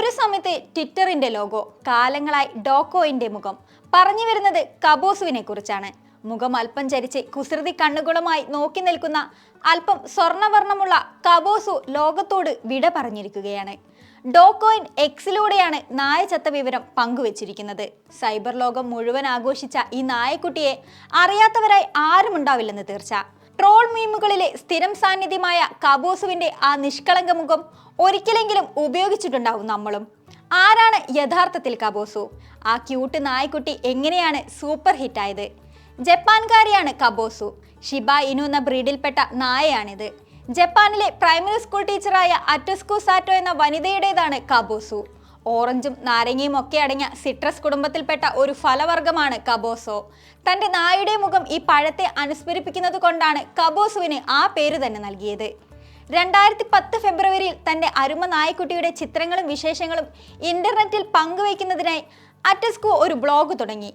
ഒരു സമയത്ത് ട്വിറ്ററിന്റെ ലോഗോ കാലങ്ങളായി ഡോക്കോയിന്റെ മുഖം. പറഞ്ഞു വരുന്നത് കബോസുവിനെ കുറിച്ചാണ്. മുഖം അല്പം ചരിച്ച് കുസൃതി കണ്ണുകളുമായി നോക്കി നിൽക്കുന്ന അല്പം സ്വർണവർണമുള്ള കബോസു ലോകത്തോട് വിട പറഞ്ഞിരിക്കുകയാണ്. ഡോക്കോയിൻ എക്സിലൂടെയാണ് നായ ചത്ത വിവരം പങ്കുവച്ചിരിക്കുന്നത്. സൈബർ ലോകം മുഴുവൻ ആഘോഷിച്ച ഈ നായക്കുട്ടിയെ അറിയാത്തവരായി ആരുമുണ്ടാവില്ലെന്ന് തീർച്ച. ട്രോൾ മീമുകളിലെ സ്ഥിരം സാന്നിധ്യമായ കബോസുവിന്റെ ആ നിഷ്കളങ്ക മുഖം ഒരിക്കലെങ്കിലും ഉപയോഗിച്ചിട്ടുണ്ടാവും നമ്മളും. ആരാണ് യഥാർത്ഥത്തിൽ കബോസു? ആ ക്യൂട്ട് നായ്ക്കുട്ടി എങ്ങനെയാണ് സൂപ്പർ ഹിറ്റായത് ജപ്പാൻകാരിയാണ് കബോസു. ഷിബ ഇനു എന്ന ബ്രീഡിൽപ്പെട്ട നായയാണിത്. ജപ്പാനിലെ പ്രൈമറി സ്കൂൾ ടീച്ചറായ അറ്റസ്കു സാറ്റോ എന്ന വനിതയുടേതാണ് കബോസു. ഓറഞ്ചും നാരങ്ങയും ഒക്കെ അടങ്ങിയ സിട്രസ് കുടുംബത്തിൽപ്പെട്ട ഒരു ഫലവർഗമാണ് കബോസോ. തന്റെ നായുടെ മുഖം ഈ പഴത്തെ അനുസ്മരിപ്പിക്കുന്നത് കൊണ്ടാണ് കബോസുവിന് ആ പേര് തന്നെ നൽകിയത്. രണ്ടായിരത്തി പത്ത് ഫെബ്രുവരിയിൽ തന്റെ അരുമ നായക്കുട്ടിയുടെ ചിത്രങ്ങളും വിശേഷങ്ങളും ഇന്റർനെറ്റിൽ പങ്കുവയ്ക്കുന്നതിനായി അറ്റസ്കോ ഒരു ബ്ലോഗ് തുടങ്ങി.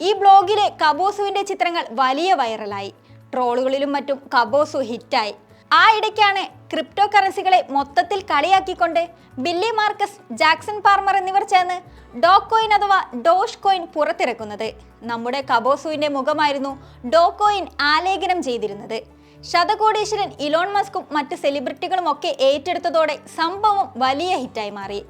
ഈ ബ്ലോഗിലെ കബോസുവിന്റെ ചിത്രങ്ങൾ വലിയ വൈറലായി. ട്രോളുകളിലും മറ്റും കബോസു ഹിറ്റായി. ആ ഇടയ്ക്കാണ് ക്രിപ്റ്റോ കറൻസികളെ മൊത്തത്തിൽ കളിയാക്കിക്കൊണ്ട് ബില്ലി മാർക്കസ് ജാക്സൺ പാർമർ എന്നിവർ ചേർന്ന് ഡോ കോയിൻ അഥവാ ഡോഷ് കോയിൻ പുറത്തിറക്കുന്നത്. നമ്മുടെ കബോസുവിന്റെ മുഖമായിരുന്നു ഡോ കോയിൻ ആലേഖനം ചെയ്തിരുന്നത്. ശതകോടീശ്വരൻ ഇലോൺ മസ്കും മറ്റ് സെലിബ്രിറ്റികളും ഒക്കെ ഏറ്റെടുത്തതോടെ സംഭവം വലിയ ഹിറ്റായി മാറി.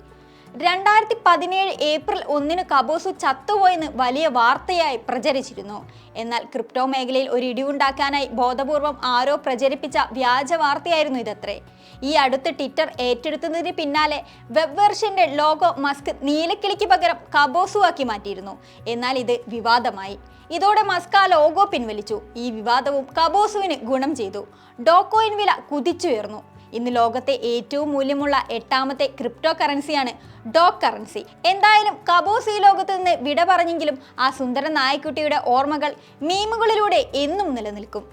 രണ്ടായിരത്തി പതിനേഴ് ഏപ്രിൽ ഒന്നിന് കബോസു ചത്തുപോയെന്ന് വലിയ വാർത്തയായി പ്രചരിച്ചിരുന്നു. എന്നാൽ ക്രിപ്റ്റോ മേഖലയിൽ ഒരു ഇടിവുണ്ടാക്കാനായി ബോധപൂർവം ആരോ പ്രചരിപ്പിച്ച വ്യാജ വാർത്തയായിരുന്നു ഇതത്രേ. ഈ അടുത്ത് ട്വിറ്റർ ഏറ്റെടുത്തതിന് പിന്നാലെ വെബ് വെർഷന്റെ ലോഗോ മസ്ക് നീലക്കിളിക്ക് പകരം കബോസു ആക്കി മാറ്റിയിരുന്നു. എന്നാൽ ഇത് വിവാദമായി. ഇതോടെ മസ്ക് ആ ലോഗോ പിൻവലിച്ചു. ഈ വിവാദവും കബോസുവിന് ഗുണം ചെയ്തു. ഡോക്കോയിൻ വില കുതിച്ചുയർന്നു. ഇന്ന് ലോകത്തെ ഏറ്റവും മൂല്യമുള്ള എട്ടാമത്തെ ക്രിപ്റ്റോ കറൻസിയാണ് ഡോക് കറൻസി എന്തായാലും കബോസ് ഈ ലോകത്ത് നിന്ന് വിട പറഞ്ഞെങ്കിലും ആ സുന്ദര നായക്കുട്ടിയുടെ ഓർമ്മകൾ മീമുകളിലൂടെ എന്നും നിലനിൽക്കും.